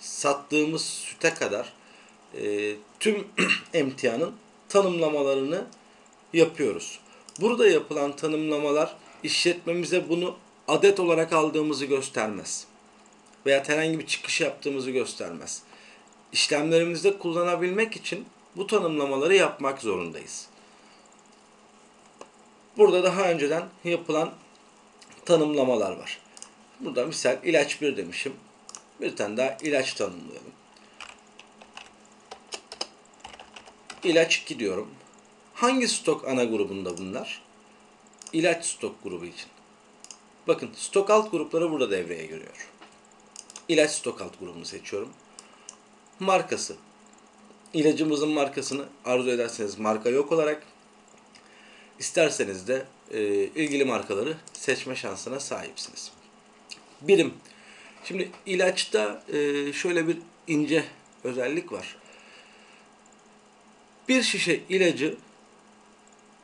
sattığımız süte kadar e, tüm emtianın tanımlamalarını yapıyoruz. Burada yapılan tanımlamalar işletmemize bunu adet olarak aldığımızı göstermez. Veya herhangi bir çıkış yaptığımızı göstermez. İşlemlerimizde kullanabilmek için bu tanımlamaları yapmak zorundayız. Burada daha önceden yapılan tanımlamalar var. Burada misal ilaç 1 demişim. Bir tane daha ilaç tanımlayalım. İlaç 2 diyorum. Hangi stok ana grubunda bunlar? İlaç stok grubu için. Bakın stok alt grupları burada devreye giriyor. İlaç stok alt grubunu seçiyorum. Markası. İlacımızın markasını arzu ederseniz marka yok olarak isterseniz de e, ilgili markaları seçme şansına sahipsiniz. Birim. Şimdi ilaçta e, şöyle bir ince özellik var. Bir şişe ilacı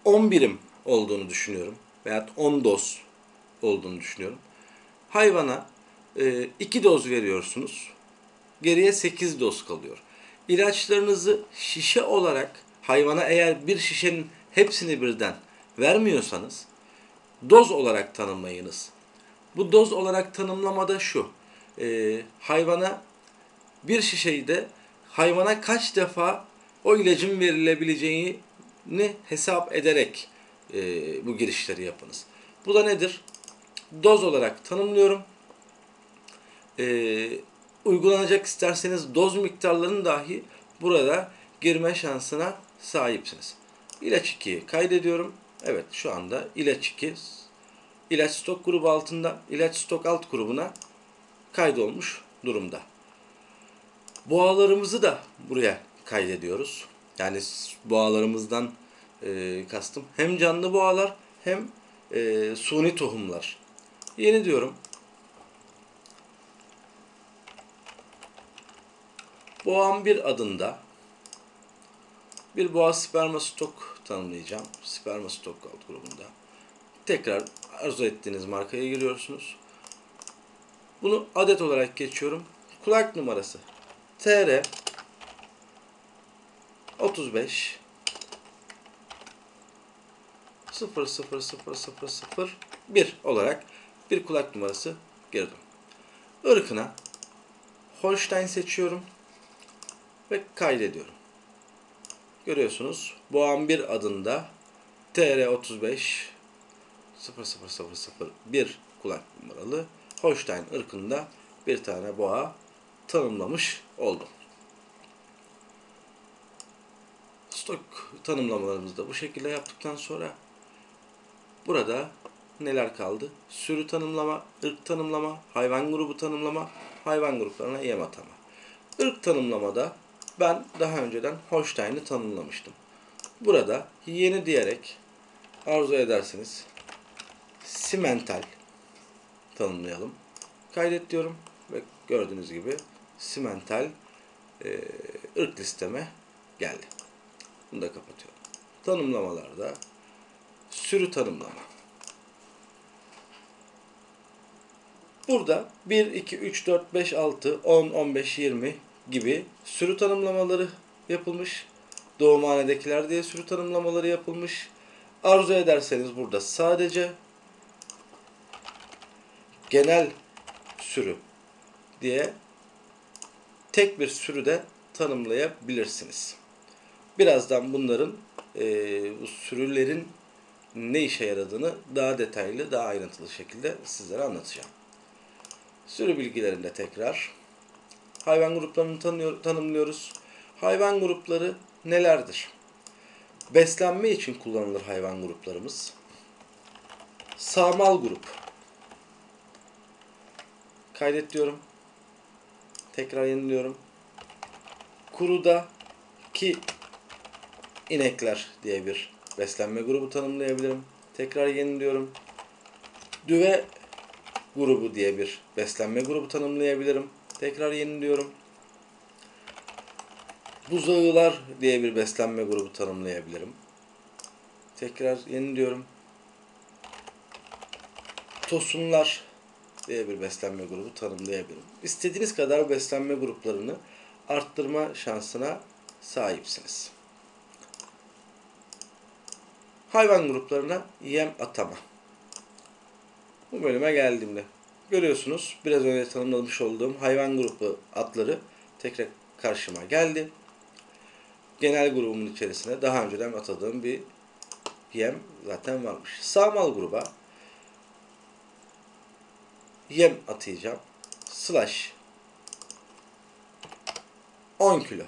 10 birim olduğunu düşünüyorum. Veya 10 doz olduğunu düşünüyorum. Hayvana 2 e, doz veriyorsunuz. Geriye 8 doz kalıyor. İlaçlarınızı şişe olarak hayvana eğer bir şişenin hepsini birden vermiyorsanız doz olarak tanımlayınız. Bu doz olarak tanımlamada şu. E, hayvana bir şişeyi de hayvana kaç defa o ilacın verilebileceğini hesap ederek e, bu girişleri yapınız. Bu da nedir? Doz olarak tanımlıyorum. E, uygulanacak isterseniz doz miktarlarını dahi burada girme şansına sahipsiniz. İlaç 2'yi kaydediyorum. Evet şu anda ilaç 2 ilaç stok grubu altında ilaç stok alt grubuna kaydolmuş durumda. Boğalarımızı da buraya kaydediyoruz. Yani boğalarımızdan e, kastım hem canlı boğalar hem e, suni tohumlar. Yeni diyorum. Boğam bir adında bir boğa sperma stok tanımlayacağım. Sperma stok alt grubunda. Tekrar arzu ettiğiniz markaya giriyorsunuz. Bunu adet olarak geçiyorum. Kulak numarası TR 35 0 0 0 0 0 1 olarak bir kulak numarası girdim. Irkına Holstein seçiyorum ve kaydediyorum. Görüyorsunuz Boğan 1 adında TR35 00001 kulak numaralı Holstein ırkında bir tane boğa tanımlamış oldum. Stok tanımlamalarımızı da bu şekilde yaptıktan sonra burada neler kaldı? Sürü tanımlama, ırk tanımlama, hayvan grubu tanımlama, hayvan gruplarına yem atama. Irk tanımlamada ben daha önceden Holstein'i tanımlamıştım. Burada yeni diyerek arzu ederseniz simental tanımlayalım. Kaydet diyorum ve gördüğünüz gibi simental e, ırk listeme geldi. Bunu da kapatıyorum. Tanımlamalarda sürü tanımlama. Burada 1, 2, 3, 4, 5, 6, 10, 15, 20 gibi sürü tanımlamaları yapılmış. Doğumhanedekiler diye sürü tanımlamaları yapılmış. Arzu ederseniz burada sadece genel sürü diye tek bir sürüde tanımlayabilirsiniz. Birazdan bunların e, bu sürülerin ne işe yaradığını daha detaylı, daha ayrıntılı şekilde sizlere anlatacağım. Sürü bilgilerinde tekrar hayvan gruplarını tanıyor, tanımlıyoruz. Hayvan grupları nelerdir? Beslenme için kullanılır hayvan gruplarımız. Sağmal grup. Kaydet diyorum. Tekrar yeniliyorum. Kuruda ki inekler diye bir beslenme grubu tanımlayabilirim. Tekrar yeniliyorum. Düve grubu diye bir beslenme grubu tanımlayabilirim. Tekrar yeniliyorum. Buzağılar diye bir beslenme grubu tanımlayabilirim. Tekrar yeniliyorum. Tosunlar diye bir beslenme grubu tanımlayabilirim. İstediğiniz kadar beslenme gruplarını arttırma şansına sahipsiniz. Hayvan gruplarına yem atama. Bu bölüme geldiğimde görüyorsunuz biraz önce tanımlamış olduğum hayvan grubu adları tekrar karşıma geldi. Genel grubumun içerisine daha önceden atadığım bir yem zaten varmış. Sağmal gruba yem atayacağım. Slash 10 kilo.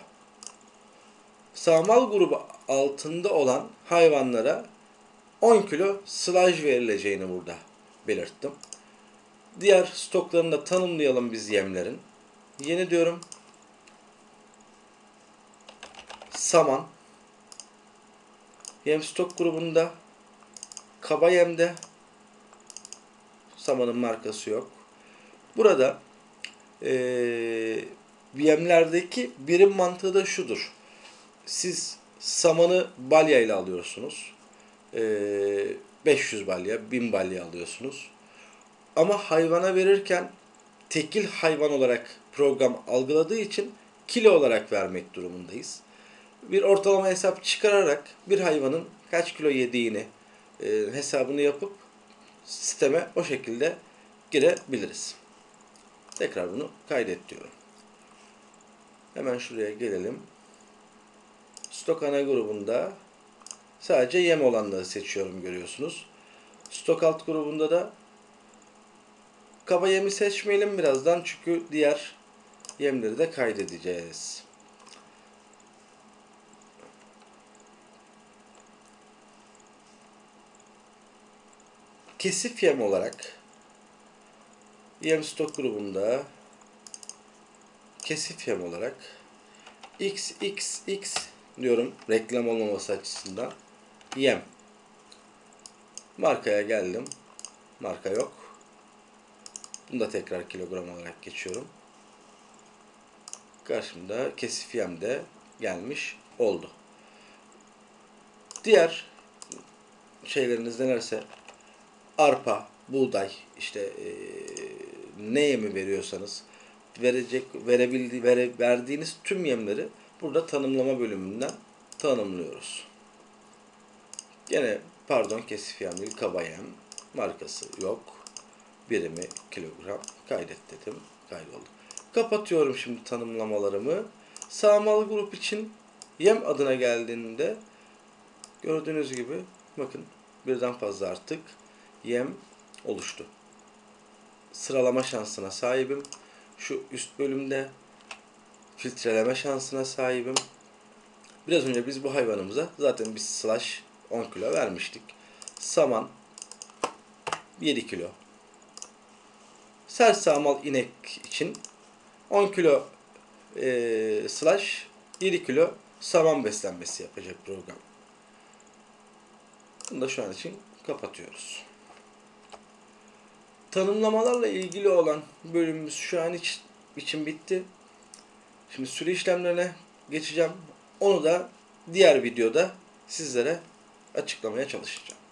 Sağmal grubu altında olan hayvanlara 10 kilo slash verileceğini burada belirttim. Diğer stoklarını da tanımlayalım biz yemlerin. Yeni diyorum. Saman. Yem stok grubunda kaba yemde samanın markası yok. Burada e, yemlerdeki birim mantığı da şudur. Siz samanı balya ile alıyorsunuz. E, 500 balya, 1000 balya alıyorsunuz. Ama hayvana verirken tekil hayvan olarak program algıladığı için kilo olarak vermek durumundayız. Bir ortalama hesap çıkararak bir hayvanın kaç kilo yediğini e, hesabını yapıp sisteme o şekilde girebiliriz. Tekrar bunu kaydet diyorum. Hemen şuraya gelelim. Stok ana grubunda sadece yem olanları seçiyorum görüyorsunuz. Stok alt grubunda da kaba yemi seçmeyelim birazdan çünkü diğer yemleri de kaydedeceğiz. Kesif yem olarak yem stok grubunda kesif yem olarak XXX diyorum reklam olmaması açısından. Yem. Markaya geldim. Marka yok. Bunu da tekrar kilogram olarak geçiyorum. Karşımda kesif yem de gelmiş oldu. Diğer şeyleriniz nelerse arpa, buğday, işte e, ne yemi veriyorsanız verecek verebildi vere, verdiğiniz tüm yemleri burada tanımlama bölümünden tanımlıyoruz. Gene pardon kesif yem değil kaba yem markası yok. Birimi kilogram kaydet dedim. Kaydoldu. Kapatıyorum şimdi tanımlamalarımı. Sağmalı grup için yem adına geldiğinde gördüğünüz gibi bakın birden fazla artık yem oluştu. Sıralama şansına sahibim. Şu üst bölümde filtreleme şansına sahibim. Biraz önce biz bu hayvanımıza zaten bir slash 10 kilo vermiştik. Saman 7 kilo. Sersağmal inek için 10 kilo e, slash 7 kilo saman beslenmesi yapacak program. Bunu da şu an için kapatıyoruz. Tanımlamalarla ilgili olan bölümümüz şu an için bitti. Şimdi sürü işlemlerine geçeceğim. Onu da diğer videoda sizlere açıklamaya çalışacağım.